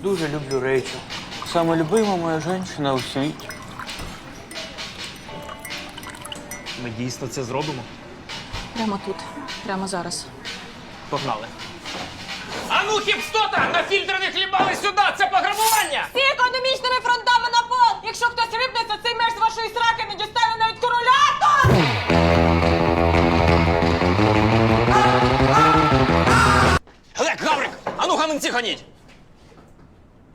Дуже люблю Рейчел. Саме любима моя жінка у світі. Ми дійсно це зробимо. Прямо тут, прямо зараз. Погнали. А ну, хіпстота! На фільтр не хлібали сюди! Це пограбування! Всі економічними фронтами на пол! Якщо хтось рибнеться, цей меш з вашої сраки не дістане навіть королятор! Глек, Гаврик! А ну гаманці гоніть!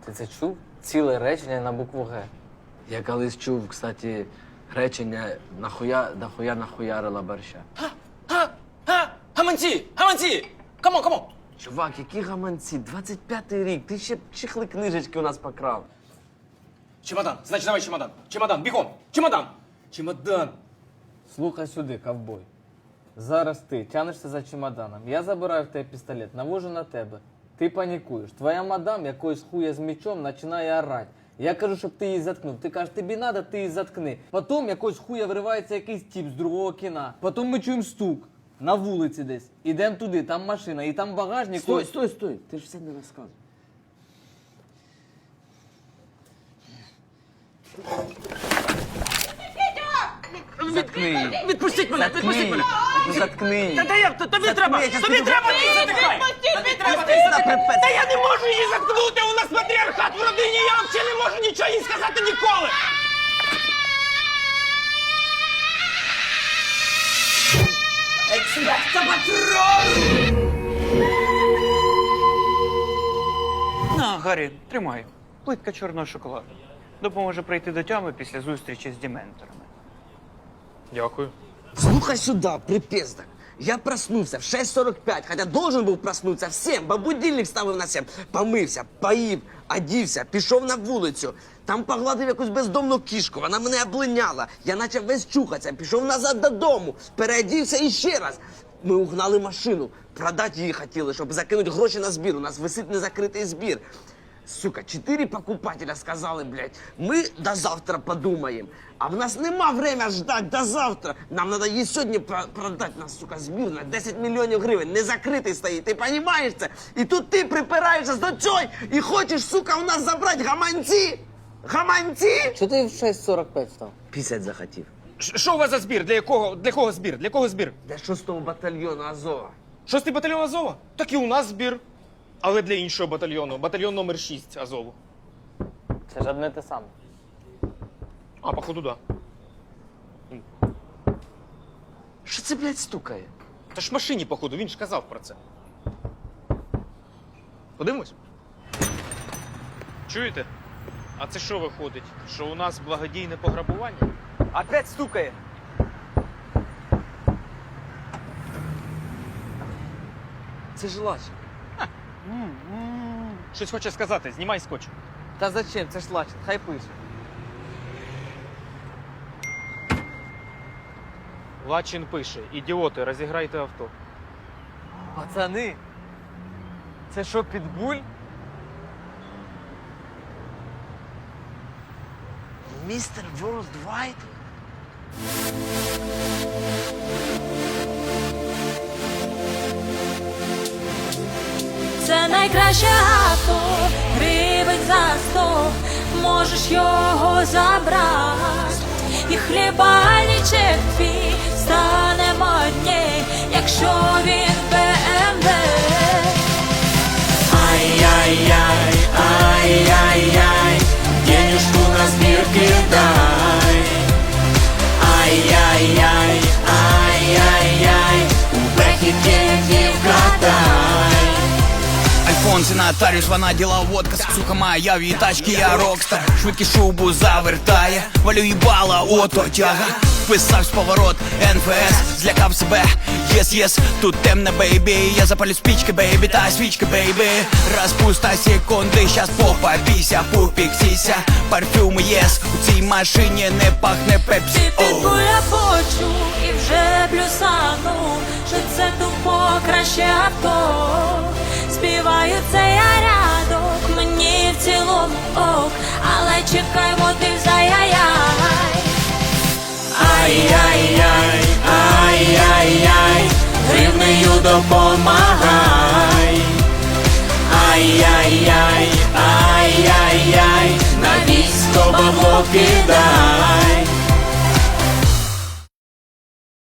Ти це чув? Ціле речення на букву Г. Я колись чув, кстати, речення нахуя, нахуя нахуярила борща. Гаманці! Гаманці! Камон, камон! Чувак, які гаманці? 25-й рік, ти ще чехли книжечки у нас покрав. Чемодан, значить давай чемодан. Чемодан, бігом! Чемодан! Чемодан! Слухай сюди, ковбой. Зараз ти тянешся за чемоданом. Я забираю в тебе пістолет, навожу на тебе. Ти панікуєш. Твоя мадам якоюсь хуя з мечом починає орати. Я кажу, щоб ти її заткнув. Ти кажеш, тобі надо, ти її заткни. Потім якось хуя виривається якийсь тіп з другого кіна. Потім ми чуємо стук. На вулиці десь. Ідемо туди, там машина, і там багажник. Стой, стой, стой, ти ж все не розказуй. Заткни її. Відпустіть мене! Відпустіть мене! Ну, Заткни її. Та як? то- Тобі треба! Тобі треба ти її затикай! Тобі треба ти її затикай! Та я не можу її заткнути! У нас матріархат в родині! Я взагалі не можу нічого їй сказати ніколи! На, Гаррі, тримай. Плитка чорного шоколаду. Допоможе прийти до тями після зустрічі з дементорами. Дякую. Слухай сюда, припездок. Я проснулся в 6.45, хотя должен був проснутися в 7, бо будильник ставив на 7. Помився, поїв, одівся, пішов на вулицю. Там погладив якусь бездомну кішку, вона мене облиняла. Я почав весь чухатися, пішов назад додому, переодівся і ще раз. Ми угнали машину, продати її хотіли, щоб закинути гроші на збір. У нас висить незакритий збір. Сука, четыре покупателя сказали, блядь, мы до завтра подумаем. А в нас нема время ждать до завтра. Нам надо її сьогодні про- продати на, сука, збір на 10 мільйонів гривень. Не закритий стоїть, ти розумієш це? І тут ти припираєшся до цього і хочеш, сука, у нас забрати гаманці. Гаманці! Що ти в 6.45 став? Пісять захотів. Ш- Що у вас за збір? Для якого? Для кого збір? Для кого збір? Для шостого батальйону Азова. Шостий батальйон Азова? Так і у нас збір. Але для іншого батальйону. Батальйон номер 6 Азову. Це ж одне те саме. А, походу, да. Що це, блядь, стукає? Та ж в машині, походу, він ж казав про це. Подивимось. Чуєте? А це що виходить? Що у нас благодійне пограбування? Опять стукає. Це ж лач. Щось хоче сказати, знімай скотч. Та зачем? Це ж лачить, хай пише. Лачин пише: ідіоти, розіграйте авто. Пацани, це що, підбуль? Містер Ворлдвайд? Це найкраще авто, гривень за сто, можеш його забрати, і хлібальничек твій стане модній, якщо він Альфонси, нотаріус, вона діла водка Сука моя в її тачці, я рокстар. Швидкий шубу завертає Валю їбала, ото тяга. Вписав з поворот НФС Злякав себе, єс, єс Тут темне, бейбі. Я запалю спічки, бейбі, та свічки, бейбі. Розпуста секунди, щас попа Піся, пупік, сіся. Парфюм, єс У цій машині не пахне пепсі. Ти Оу. підбуля почув і вже плюсанув, що це тупо краще авто. допомагай. Ай-яй-яй, ай-яй-яй, на військо бабло кидай.